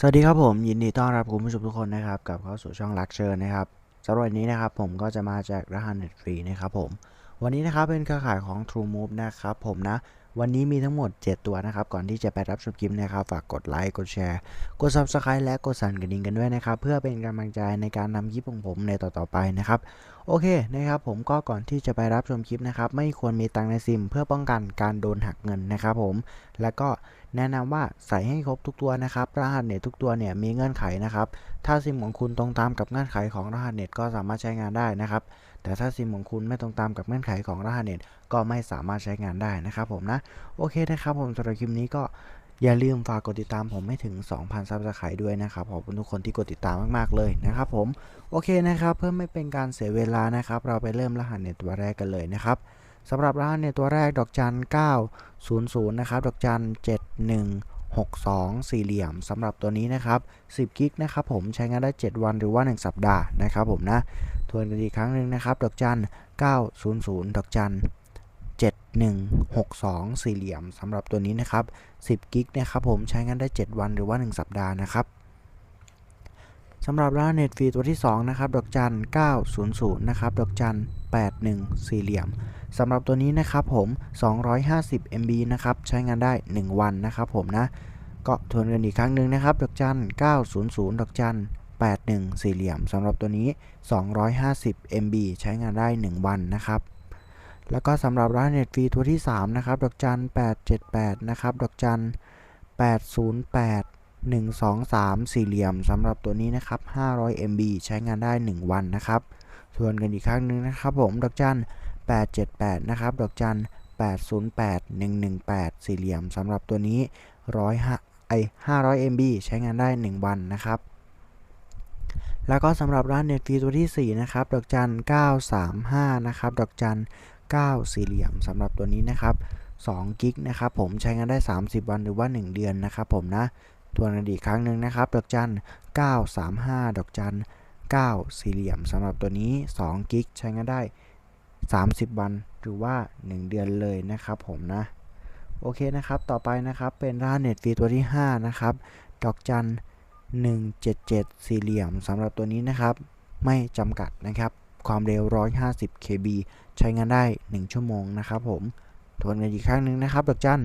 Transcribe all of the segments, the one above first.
สวัสดีครับผมยินดีต้อนรับคุณผู้ชมทุกคนนะครับกลับเข้าสู่ช่องลักเชอร์นะครับสำหรับวันนี้นะครับผมก็จะมาแจกรหัสเน็ตฟรีนะครับผมวันนี้นะครับเป็นเครือข่ายของ True Move นะครับผมนะวันนี้มีทั้งหมด 7 ตัวนะครับ ก่อนที่จะไปรับชมคลิปนะครับฝากกดไลค์กดแชร์ กด Subscribe และกดสั่นกระดิ่งกันด้วยนะครับ เพื่อเป็นกำลังใจในการนำคลิปของผมในต่อๆไปนะครับ โอเคนะครับ ผมก็ก่อนที่จะไปรับชมคลิปนะครับ ไม่ควรมีตังค์ในซิม เพื่อป้องกันการโดนหักเงินนะครับผม แล้วก็ แนะนำว่าใส่ให้ครบทุกตัวนะครับ รหัสเน็ตทุกตัวเนี่ยมีเงื่อนไขนะครับ ถ้าซิมของคุณตรงตามกับเงื่อนไขของรหัสเน็ตก็สามารถใช้งานได้นะครับ แต่ถ้าซิมของคุณไม่ตรงตามกับเงื่อนไขของรหัสเน็ตก็ไม่สามารถใช้งานได้นะครับผมนะ โอเคนะครับผมสำหรับคลิปนี้ก็อย่าลืมฝากกดติดตามผมให้ถึง 2,000 ซับสไครต์ด้วยนะครับ ขอบคุณทุกคนที่กดติดตามมาก ๆ เลยนะครับผม โอเคนะครับ เพื่อไม่เป็นการเสียเวลานะครับ เราไปเริ่มรหัสเน็ตตัวแรกกันเลยนะครับ สำหรับรหัสเน็ตตัวแรกดอกจัน 900 นะครับ ดอกจัน 7162 สี่เหลี่ยมสำหรับตัวนี้นะครับ 10 กิกนะครับผมใช้งานได้ 7 วันหรือว่า 1 สัปดาห์นะครับผมนะ ทวนกันอีกครั้งหนึ่งนะครับ ดอกจัน 900 ดอกจัน 7162 สี่เหลี่ยมสำหรับตัวนี้นะครับ 10 กิกนะครับผมใช้งานได้ 7 วันหรือว่า 1 สัปดาห์นะครับสำหรับรหัสเน็ตฟรีตัวที่ 2 นะครับ ดอกจัน 900 นะครับ ดอกจัน 81 สี่เหลี่ยม สำหรับตัวนี้นะครับผม 250 MB นะครับ ใช้งานได้ 1 วันนะครับผมนะ ก็ทวนกันอีกครั้งหนึ่งนะครับ ดอกจัน 900 ดอกจัน 81 สี่เหลี่ยมสำหรับตัวนี้ 250 MB ใช้งานได้ 1 วันนะครับ แล้วก็สำหรับรหัสเน็ตฟรีตัวที่ 3 นะครับ ดอกจัน 878 นะครับ ดอกจัน 808 123 สี่เหลี่ยมสำหรับตัวนี้นะครับ 500 MB ใช้งานได้ 1 วันนะครับ ทวนกันอีกครั้งหนึ่งนะครับผม ดอกจัน 878 นะครับดอกจัน 808 118 สี่เหลี่ยมสำหรับตัวนี้105ไอ500 MB ใช้งานได้ 1 วันนะครับ แล้วก็สำหรับร้านเน็ตฟรีตัวที่ 4 นะครับ ดอกจัน 935 นะครับ ดอกจัน 9 สี่เหลี่ยมสำหรับตัวนี้นะครับ2กิกนะครับผมใช้งานได้ 30 วันหรือว่า 1 เดือนนะครับผมนะทวนกันอีกครั้งหนึ่งนะครับ ดอกจัน 935 ดอกจัน 9 สี่เหลี่ยมสำหรับตัวนี้2กิกใช้งานได้ 30 วันหรือว่า 1 เดือนเลยนะครับผมนะโอเคนะครับ ต่อไปนะครับ เป็นรหัสเน็ตฟรีตัวที่ 5 นะครับ ดอกจัน 177 สี่เหลี่ยมสำหรับตัวนี้นะครับ ไม่จำกัดนะครับ ความเร็ว 150 kb ใช้งานได้ 1 ชั่วโมงนะครับผมทวนกันอีกครั้งหนึ่งนะครับ ดอกจัน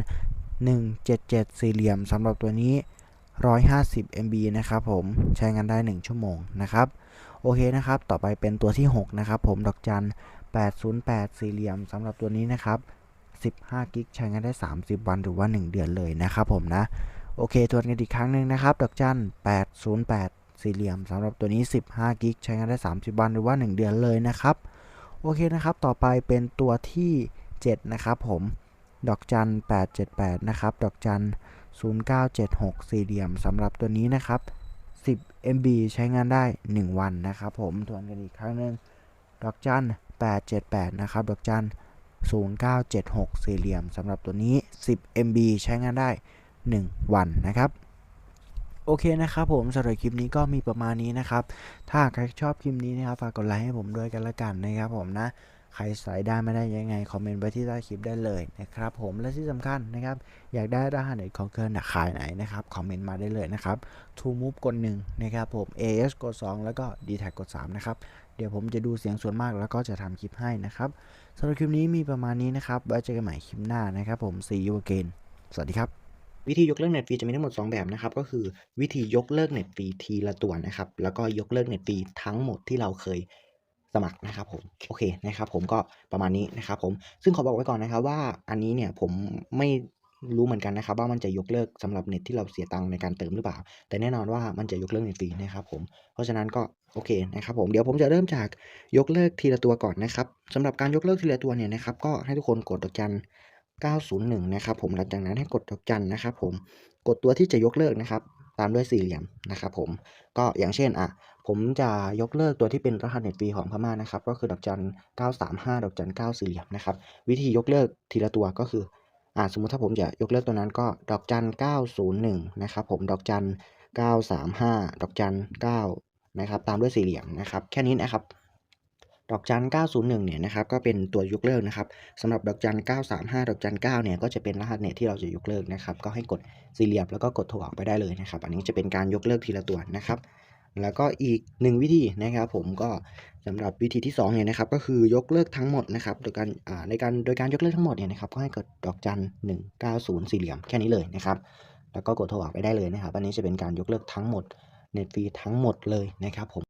177 สี่เหลี่ยมสำหรับตัวนี้ 150 MB นะครับผม ใช้งานได้ 1 ชั่วโมงนะครับ โอเคนะครับ ต่อไปเป็นตัวที่ 6 นะครับ ผมดอกจัน 808 สี่เหลี่ยมสำหรับตัวนี้นะครับ 15 กิกใช้งานได้ 30 วันหรือว่า 1 เดือนเลยนะครับผมนะ โอเคทวนกันอีกครั้งหนึ่งนะครับ ดอกจัน 808 สี่เหลี่ยมสำหรับตัวนี้ 15 กิกใช้งานได้ 30 วันหรือว่า 1 เดือนเลยนะครับ โอเคนะครับ ต่อไปเป็นตัวที่ 7 นะครับผมดอกจัน 878 นะครับ ดอกจัน 0976 สี่เหลี่ยมสำหรับตัวนี้นะครับ 10 MB ใช้งานได้ 1 วันนะครับผมทวนกันอีกครั้งหนึ่งดอกจัน878 นะครับ ดอกจัน0976 สี่เหลี่ยมสำหรับตัวนี้ 10 MB ใช้งานได้ 1 วันนะครับโอเคนะครับผมสำหรับคลิปนี้ก็มีประมาณนี้นะครับ ถ้าใครชอบคลิปนี้นะครับฝากกดไลค์ให้ผมด้วยกันละกันนะครับผมนะ ใครใส่ได้ไม่ได้ยังไง คอมเมนต์ไว้ที่ใต้คลิปได้เลยนะครับผมและที่สำคัญนะครับ อยากได้รหัสเน็ตของเกินขายไหนนะครับ คอมเมนต์มาได้เลยนะครับ ทูมูฟกดหนึ่งนะครับผม AS กด 2 แล้วก็ d t แทกด 3 นะครับ เดี๋ยวผมจะดูเสียงส่วนมากแล้วก็จะทำคลิปให้นะครับสำหรับคลิปนี้มีประมาณนี้นะครับไว้เจอกันใหม่คลิปหน้านะครับผม see you again สวัสดีครับวิธียกเลิกเน็ตฟรีจะมีทั้งหมด 2 แบบนะครับ ก็คือวิธียกเลิกเน็ตฟรีทีละตัวนะครับ แล้วก็ยกเลิกเน็ตฟรีทั้งหมดที่เราเคย สมัครนะครับผมโอเคนะครับผมก็ประมาณนี้นะครับผมซึ่งขอบอกไว้ก่อนนะครับว่าอันนี้เนี่ยผมไม่รู้เหมือนกันนะครับว่ามันจะยกเลิกสำหรับเน็ตที่เราเสียตังค์ในการเติมหรือเปล่า แต่แน่นอนว่ามันจะยกเลิกเน็ตฟรีนะครับผมเพราะฉะนั้นก็โอเคนะครับผมเดี๋ยวผมจะเริ่มจากยกเลิกทีละตัวก่อนนะครับสำหรับการยกเลิกทีละตัวเนี่ยนะครับก็ให้ทุกคนกดดอกจัน 901 นะครับผมหลังจากนั้นให้กดดอกจันนะครับผมกดตัวที่จะยกเลิกนะครับตามด้วยสี่เหลี่ยมนะครับผมก็อย่างเช่นอะ ผมจะยกเลิกตัวที่เป็นรหัสเน็ตฟรีของพม่านะครับ ก็คือดอกจัน 935 ดอกจัน 9 สี่เหลี่ยมนะครับ วิธียกเลิกทีละตัวก็คืออ่าสมมุติถ้าผมจะยกเลิกตัวนั้นก็ดอกจัน 901 นะครับผมดอกจัน 935 ดอกจัน 9 นะครับ ตามด้วยสี่เหลี่ยมนะครับ แค่นี้นะครับดอกจัน 901 เนี่ยนะครับ ก็เป็นตัวยกเลิกนะครับสำหรับดอกจัน 935 ดอกจัน 9 เนี่ย ก็จะเป็นรหัสเน็ตที่เราจะยกเลิกนะครับ ก็ให้กดสี่เหลี่ยมแล้วก็กดโทรออกไปได้เลยนะครับ อันนี้จะเป็นการยกเลิกทีละตัวนะครับ แล้วก็อีกหนึ่งวิธีนะครับผมก็สำหรับวิธีที่2เนี่ยนะครับก็คือยกเลิกทั้งหมดนะครับโดยการอ่าในการโดยการยกเลิกทั้งหมดเนี่ยนะครับก็ให้กดดอกจัน190สี่เหลี่ยมแค่นี้เลยนะครับแล้วก็กดโทรออกไปได้เลยนะครับอันนี้จะเป็นการยกเลิกทั้งหมดเน็ตฟรีทั้งหมดเลยนะครับผม